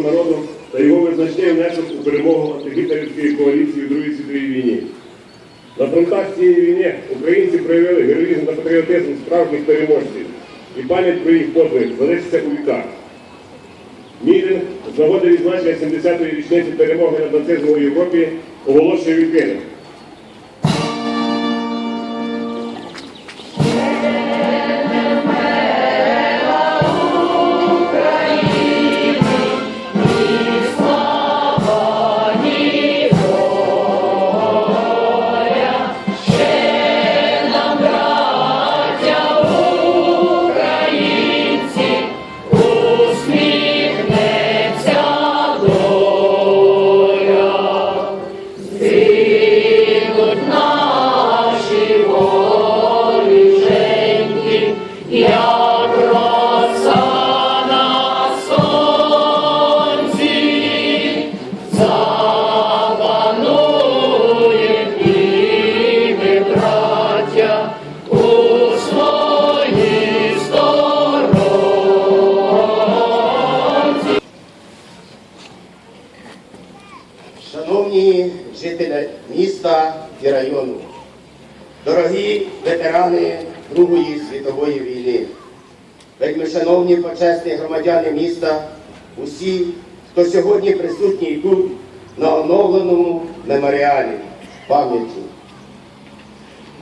українського народу та його визначний внесок у перемогу антигітлерівської коаліції у Другій світовій війні. На фронтах цієї війни українці проявили героїзм та патріотизм справжніх переможців, і пам'ять про їх подвиг залишиться у віках. Мітинг з нагоди відзначення 70-ї річниці перемоги над нацизмом у Європі оголошує відкритим. Почесні громадяни міста, усі, хто сьогодні присутній тут на оновленому меморіалі пам'яті.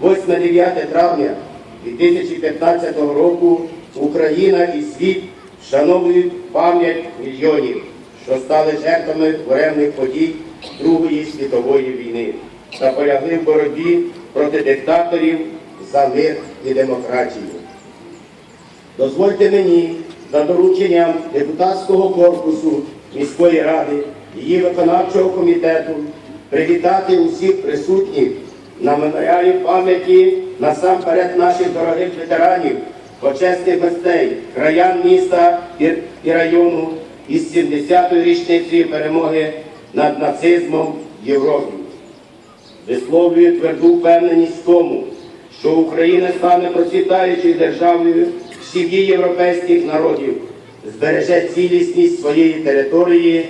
8-9 травня 2015 року Україна і світ вшановують пам'ять мільйонів, що стали жертвами буремних подій Другої світової війни та полягли в боротьбі проти диктаторів за мир і демократію. Дозвольте мені за дорученням депутатського корпусу міської ради, її виконавчого комітету привітати усіх присутніх на меморіалі пам'яті насамперед наших дорогих ветеранів, почесних гостей, краян міста і, району із 70-ї річниці перемоги над нацизмом в Європі. Висловлюю тверду впевненість в тому, що Україна стане процвітаючою державою сім'ї європейських народів, збереже цілісність своєї території,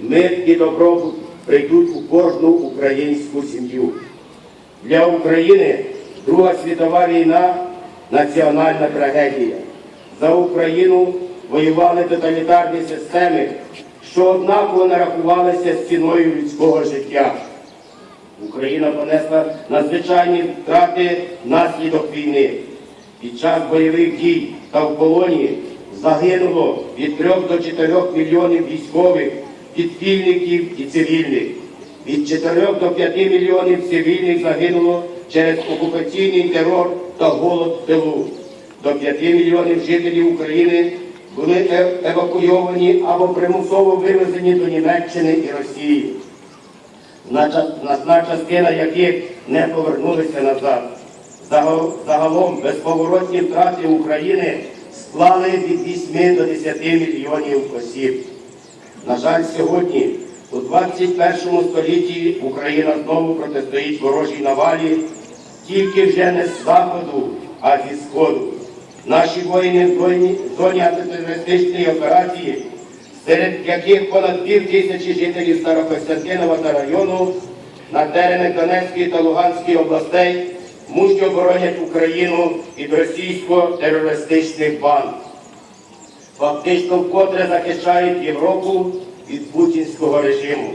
мир і добробут прийдуть у кожну українську сім'ю. Для України Друга світова війна національна трагедія. За Україну воювали тоталітарні системи, що однаково не рахувалися з ціною людського життя. Україна понесла надзвичайні втрати внаслідок війни. Під час бойових дій та в полоні загинуло від 3 до 4 мільйонів військових, підпільників і цивільних. Від 4 до 5 мільйонів цивільних загинуло через окупаційний терор та голод в тилу. До 5 мільйонів жителів України були е- евакуйовані або примусово вивезені до Німеччини і Росії значна частина яких не повернулися назад. Загал- Загалом безповоротні втрати України склали від 8 до 10 мільйонів осіб. На жаль, сьогодні, у 21 столітті, Україна знову протистоїть ворожій навалі, тільки вже не з заходу, а зі сходу. Наші воїни в зоні антитерористичної операції серед яких понад пів тисячі жителів Старокостянтинова та району на теренах Донецької та Луганської областей мужньо боронять Україну від російсько-терористичних банд. Фактично вкотре захищають Європу від путінського режиму.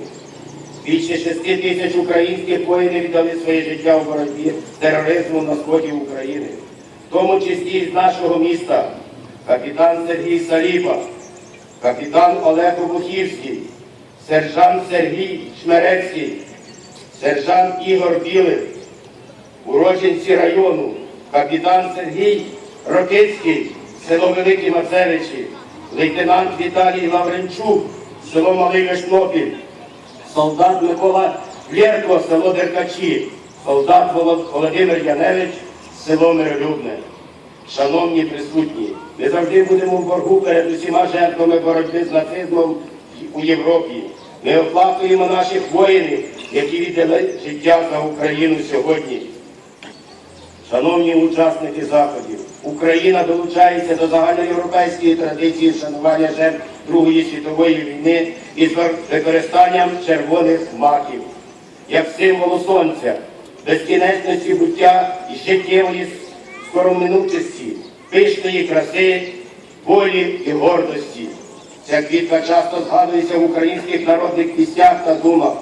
Більше шести тисяч українських воїнів віддали своє життя у боротьбі з тероризмом на сході України, в тому числі з нашого міста капітан Сергій Саліба, капітан Олег Обухівський, сержант Сергій Шмерецький, сержант Ігор Білик, уродженці району, капітан Сергій Рокицький, село Великі Мацевичі, лейтенант Віталій Лавренчук, село Малий Вишнопіль, солдат Микола Лєрко, село Деркачі, солдат Волод- Володимир Яневич, село Миролюбне. Шановні присутні, ми завжди будемо в боргу перед усіма жертвами боротьби з нацизмом у Європі. Ми оплакуємо наших воїнів, які віддали життя за Україну сьогодні. Шановні учасники заходів, Україна долучається до загальноєвропейської традиції вшанування жертв Другої світової війни із використанням червоних маків як символу сонця, безкінечності буття і життєвої скороминучості, пишної краси, волі і гордості. Ця квітка часто згадується в українських народних піснях та думах,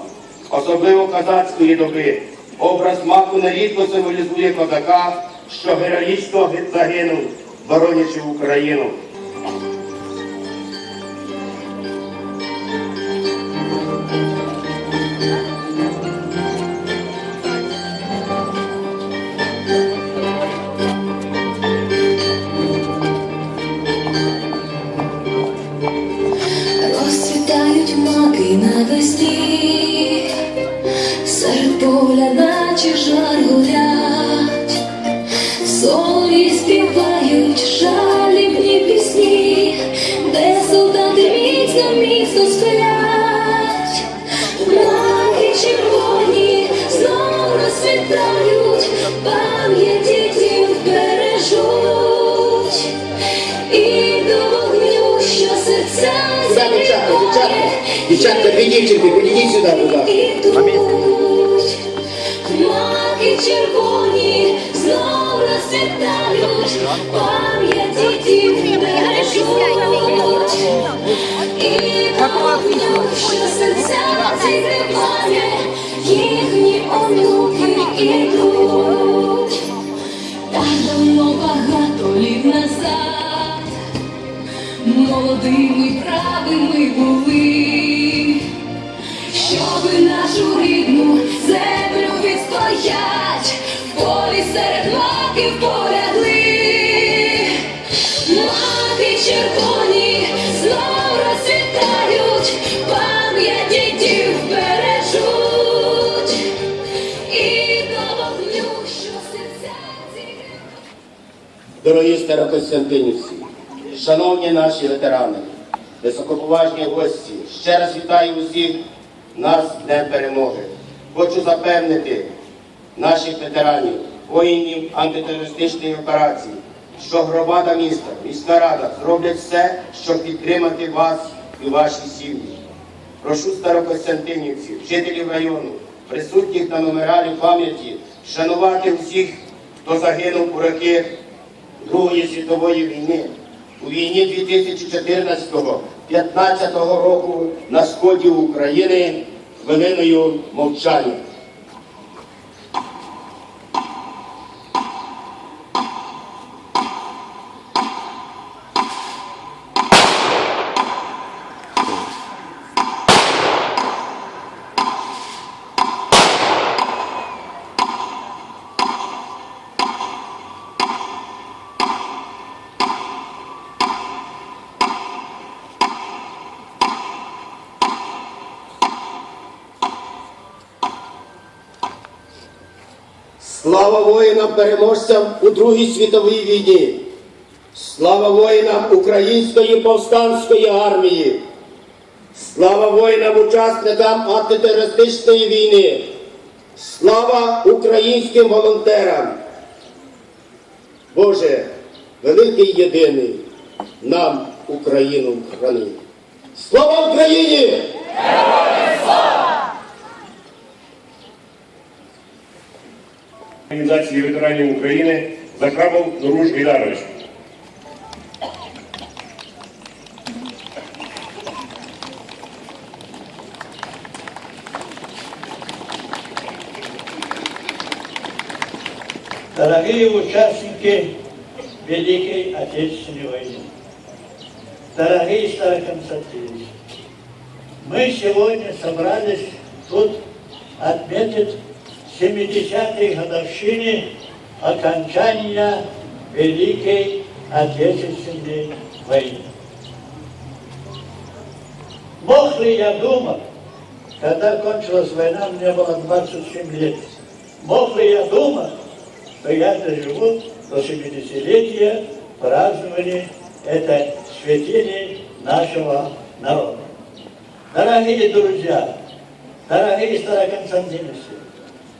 особливо козацької доби. Образ маку нерідко символізує козака, що героїчно загинув, боронячи Україну. Розцвітають, пам'яті дів бережуть. І до вогню, що серця дівчатка, дівчатка, підійдіть сюди, будь ласка. Маки червоні знов розцвітають, молодими правими були, щоби нашу рідну землю відстоять, в полі серед маків полягли, маки червоні знов розцвітають, пам'яті дів бережуть, і до вогню, що серця зігрівають. Дорогі старокостянтинівці, шановні наші ветерани, високоповажні гості, ще раз вітаю усіх нас з Днем перемоги. Хочу запевнити наших ветеранів, воїнів антитерористичної операції, що громада міста, міська рада зроблять все, щоб підтримати вас і ваші сім'ї. Прошу старокостянтинівців, жителів району, присутніх на меморіалі пам'яті, шанувати всіх, хто загинув у роки Другої світової війни. У війні 2014-15 року на сході України хвилиною мовчання. Слава воїнам переможцям у Другій світовій війні! Слава воїнам Української повстанської армії! Слава воїнам учасникам антитерористичної війни! Слава українським волонтерам! Боже, великий єдиний, нам Україну храни! Слава Україні! Організації ветеранів України Захрамов Доруж Гайдарович. Дорогие участники Великой Отечественной войны, дорогие староконстантиновцы, мы сегодня собрались тут отметить 70-й годовщины окончания Великой Отечественной войны. Мог ли я думать, когда кончилась война, мне было 27 лет, мог ли я думать, что я доживу до 70-летия празднования этой святыни нашего народа. Дорогие друзья, дорогие староконстантиновцы,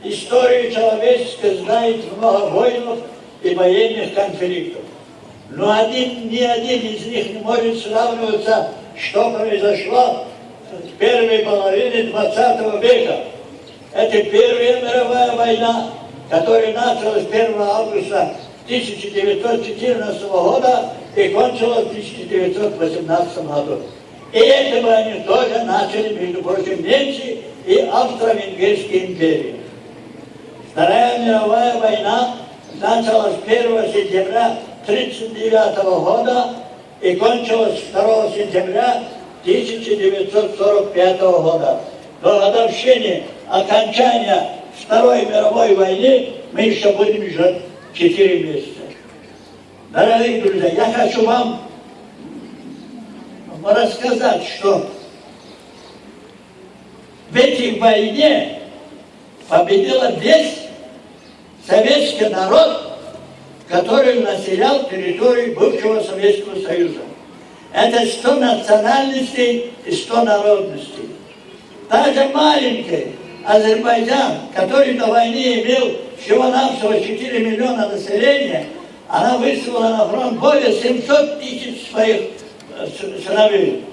историю человечества знает много воинов и военных конфликтов. Но один, ни один из них не может сравниваться, что произошло в первой половине 20 века. Это Первая мировая война, которая началась 1 августа 1914 года и кончилась в 1918 году. И этого они тоже начали, между прочим, немцы и Австро-Венгерские империи. Вторая мировая война началась 1 сентября 1939 года и кончилась 2 сентября 1945 года. До годовщины окончания Второй мировой войны мы еще будем жить 4 месяца. Дорогие друзья, я хочу вам рассказать, что в этой войне победила весь советский народ, который населял территорию бывшего Советского Союза. Это 100 национальностей и 100 народностей. Даже маленький Азербайджан, который до войны имел всего-навсего 4 миллиона населения, она выслала на фронт более 700 тысяч своих э, сыновей.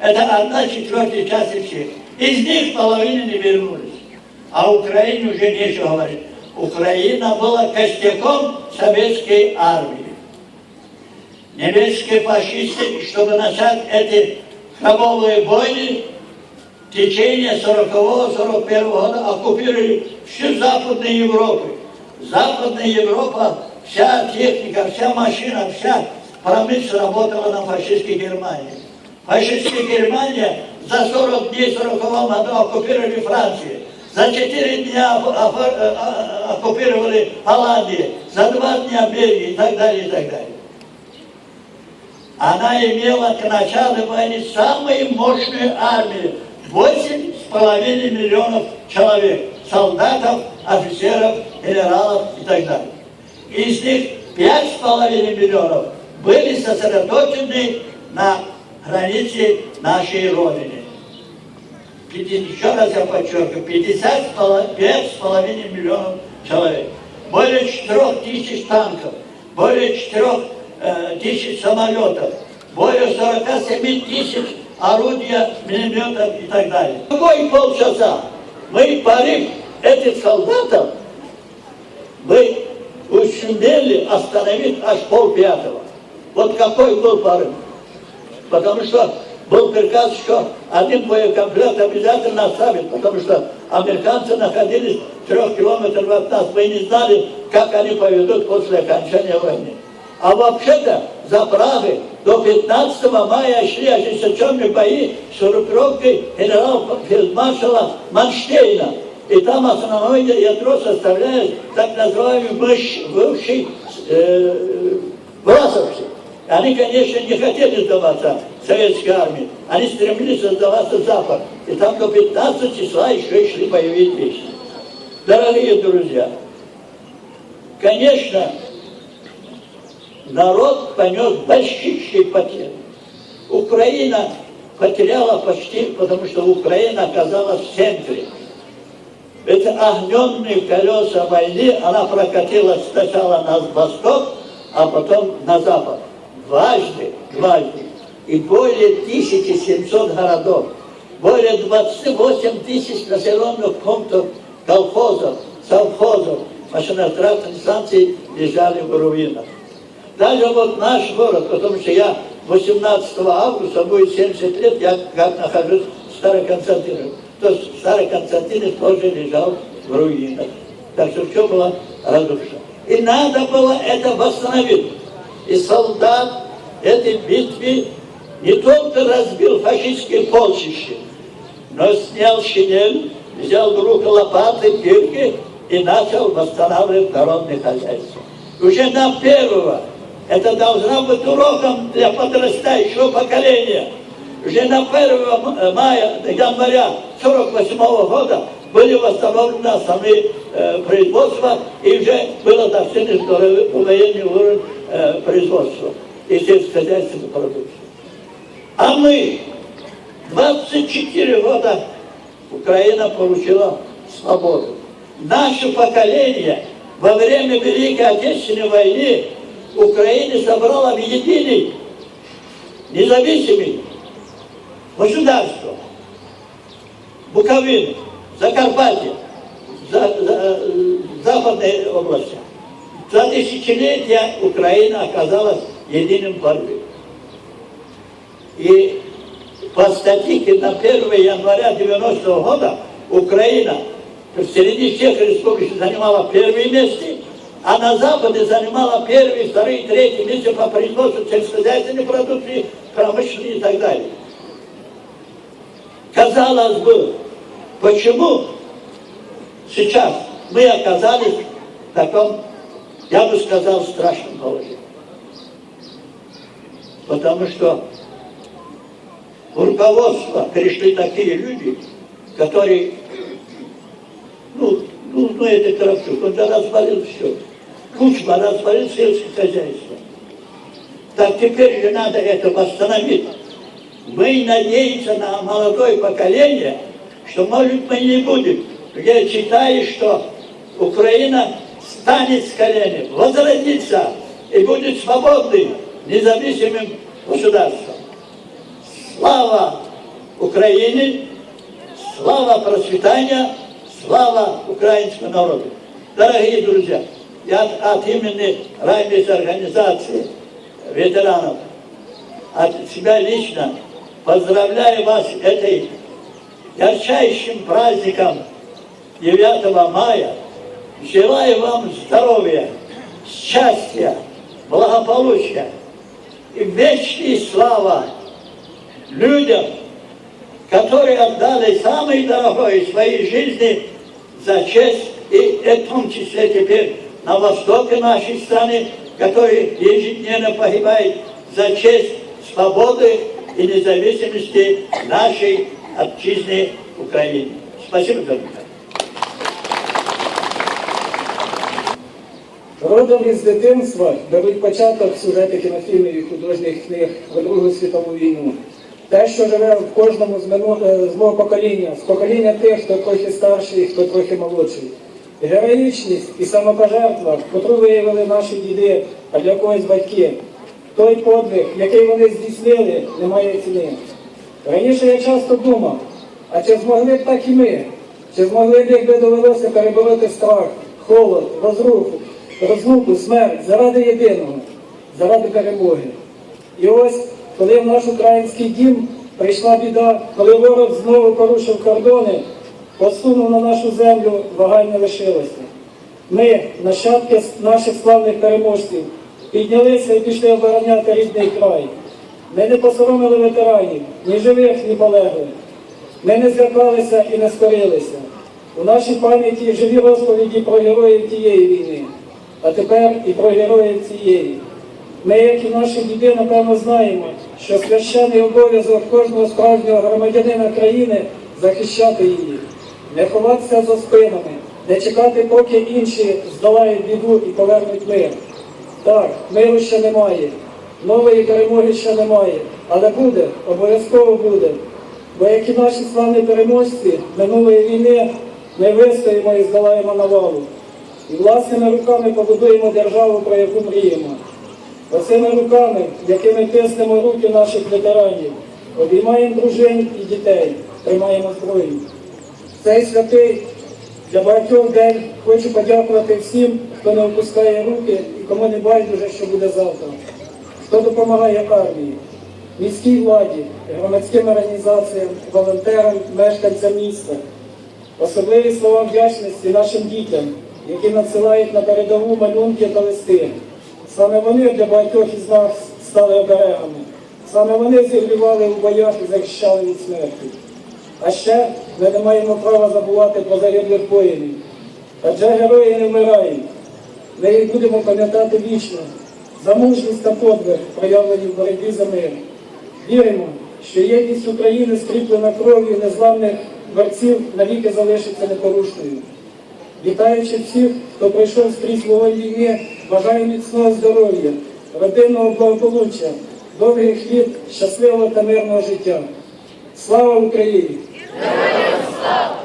Это одна четвертая часть всех. Из них половина не вернулись. А Украине уже нечего говорить. Украина была костяком советской армии. Немецкие фашисты, чтобы начать эти кровавые войны, в течение 40-41 года оккупировали всю Западную Европу. Западная Европа, вся техника, вся машина, вся промышленность работала на фашистской Германии. Фашистская Германия за 40 дней 40 году оккупировали Францию. За 4 дня оп- оп- э, э, оккупировали Голландию. За 2 дня Бельгию и так далее, и так далее. Она имела к началу войны самую мощную армию. Восемь с половиной миллионов человек. Солдатов, офицеров, генералов и так далее. Из них пять с половиной миллионов были сосредоточены на границе нашей Родины. Еще раз я подчеркиваю, 50 с поло- пять с половиной миллионов человек. Более 4 тысяч танков, более 4 э, тысяч самолетов, более 47 тысяч орудия, минометов и так далее. Какой полчаса мы парим этих солдатов, мы сумели остановить аж полпятого. Вот какой был порыв. Потому что был приказ, что один боекомплект обязательно оставить, потому что американцы находились в трех километрах от нас. Мы не знали, как они поведут после окончания войны. А вообще-то заправы до 15 мая шли ожесточенные бои с группировкой генерал-фельдмаршала Манштейна. И там основное ядро составляет так называемый бывший, бывший э, власовцы. Они, конечно, не хотели сдаваться советской армии. Они стремились сдаваться Запад. И там до 15 числа еще шли боевые действия. Дорогие друзья, конечно, народ понес большие потери. Украина потеряла почти, потому что Украина оказалась в центре. Это огненные колеса войны, она прокатилась сначала на восток, а потом на запад. Дважды, дважды. и более 1700 городов, более 28 тысяч населенных пунктов, колхозов, совхозов, машиностроительных станций лежали в руинах. Даже вот наш город, потому что я 18 августа будет 70 лет, я как нахожусь в Староконстантинове. То есть Старый Константинов тоже лежал в руинах. Так что все было разрушено. И надо было это восстановить. И солдат этой битвы не только разбил фашистские полчища, но снял шинель, взял в руки лопаты, кирки и начал восстанавливать народное хозяйство. Уже на первого, это должно быть уроком для подрастающего поколения. Уже на 1 мая, января 48 года были восстановлены основные э, производства и уже было достигнут военный уровень э, производства и сельскохозяйственной продукции. А мы 24 года Украина получила свободу. Наше поколение во время Великой Отечественной войны Украины собрало в единый независимый государство. Буковина, Закарпатье, за, за, западной области. За тысячелетия Украина оказалась единым борьбой. И по статистике на 1 января 90 года Украина среди всех республик занимала первые места, а на Западе занимала первые, вторые, третьи места по производству сельскохозяйственной продукции, промышленной и так далее. Казалось бы, почему сейчас мы оказались в таком, я бы сказал, страшном положении? Потому что в руководство перешли такие люди, которые, ну, ну, ну это Кравчук, он развалил все. Кучма развалил сельское хозяйство. Так теперь же надо это восстановить. Мы надеемся на молодое поколение, что, может, мы не будем. Я читаю, что Украина станет с колени, возродится и будет свободным, независимым государством. Слава Украине, слава процветания, слава украинскому народу. Дорогие друзья, я от, от имени Раймис организации ветеранов, от себя лично поздравляю вас этой ярчайшим праздником 9 мая. Желаю вам здоровья, счастья, благополучия и вечной слава людям, которые отдали самое дорогое в своей жизни за честь, и в том числе теперь на востоке нашей страны, который ежедневно погибает за честь свободы и независимости нашей отчизны Украины. Спасибо за внимание. Родом із дитинства беруть початок сюжети кінофільмів і художніх книг про Другу світову війну. Те, що живе в кожному з, мину... е, з мого покоління, з покоління тих, хто трохи старший, хто трохи молодший. Героїчність і самопожертва, котру виявили наші діди, а для когось батьки. Той подвиг, який вони здійснили, не має ціни. Раніше я часто думав, а чи змогли б так і ми? Чи змогли б, якби довелося перебороти страх, холод, розруху, розлуку, смерть заради єдиного, заради перемоги? І ось, коли в наш український дім прийшла біда, коли ворог знову порушив кордони, посунув на нашу землю, вагань не лишилося. Ми, нащадки наших славних переможців, піднялися і пішли обороняти рідний край. Ми не посоромили ветеранів, ні живих, ні полеглих. Ми не злякалися і не скорилися. У нашій пам'яті живі розповіді про героїв тієї війни, а тепер і про героїв цієї. Ми, як і наші діди, напевно, знаємо, що священний обов'язок кожного справжнього громадянина країни захищати її, не ховатися за спинами, не чекати, поки інші здолають біду і повернуть мир. Так, миру ще немає, нової перемоги ще немає, але буде, обов'язково буде. Бо як і наші славні переможці минулої війни, ми вистоїмо і здолаємо навалу. І власними руками побудуємо державу, про яку мріємо. Оцими руками, якими тиснемо руки наших ветеранів, обіймаємо дружин і дітей, тримаємо зброю. Цей святий для багатьох день хочу подякувати всім, хто не опускає руки і кому не байдуже, що буде завтра, хто допомагає армії, міській владі, громадським організаціям, волонтерам, мешканцям міста. Особливі слова вдячності нашим дітям, які надсилають на передову малюнки та листи. Саме вони для багатьох із нас стали оберегами. Саме вони зігрівали у боях і захищали від смерті. А ще ми не маємо права забувати про загиблих воїнів. Адже герої не вмирають. Ми їх будемо пам'ятати вічно за мужність та подвиг, проявлені в боротьбі за мир. Віримо, що єдність України, скріплена кров'ю незламних борців, навіки залишиться непорушною. Вітаючи всіх, хто пройшов скрізь вогонь війни, бажаю міцного здоров'я, родинного благополуччя, довгих літ, щасливого та мирного життя. Слава Україні! Слава!